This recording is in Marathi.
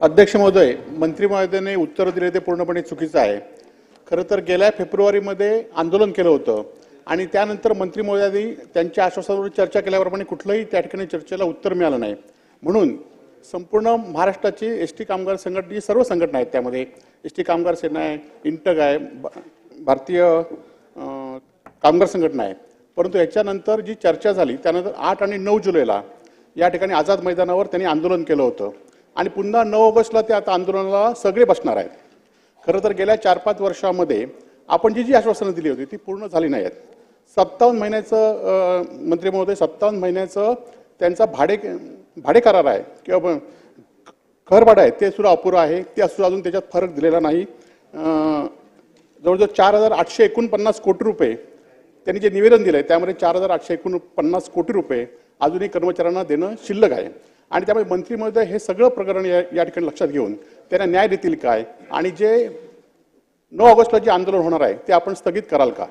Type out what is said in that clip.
अध्यक्ष महोदय मंत्री महोदयाने उत्तर दिले ते पूर्णपणे चुकीचं आहे. खरं तर गेल्या फेब्रुवारीमध्ये आंदोलन केलं होतं आणि त्यानंतर मंत्री महोदयांनी त्यांच्या आश्वासनावर चर्चा केल्याप्रमाणे कुठलंही त्या ठिकाणी चर्चेला उत्तर मिळालं नाही. म्हणून संपूर्ण महाराष्ट्राची एस टी कामगार संघटनेची सर्व संघटना आहेत त्यामध्ये. एस टी कामगार सेना आहे इंटक आहे भारतीय कामगार संघटना आहे. परंतु याच्यानंतर जी चर्चा झाली त्यानंतर आठ आणि नऊ जुलैला या ठिकाणी आझाद मैदानावर त्यांनी आंदोलन केलं होतं. आणि पुन्हा नऊ ऑगस्टला ते आता आंदोलनाला सगळे बसणार आहेत. खरं तर गेल्या चार पाच वर्षामध्ये आपण जी जी आश्वासनं दिली होती ती पूर्ण झाली नाही आहेत. सत्तावन्न महिन्याचं मंत्री महोदय सत्तावन्न महिन्याचं त्यांचा भाडे भाडे करार आहे किंवा ब- घर भाडं आहे ते सुद्धा अपुरं आहे. ते सुद्धा अजून त्याच्यात फरक दिलेला नाही. जवळजवळ चार हजार आठशे एकोणपन्नास कोटी रुपये त्यांनी जे निवेदन दिलं आहे त्यामध्ये चार हजार आठशे एकोणपन्नास कोटी रुपये अजूनही कर्मचाऱ्यांना देणं शिल्लक आहे. आणि त्यामुळे मंत्री महोदय हे सगळं प्रकरण या या ठिकाणी लक्षात घेऊन त्यांना न्याय देतील काय? आणि जे नऊ ऑगस्टला जे आंदोलन होणार आहे ते आपण स्थगित कराल का?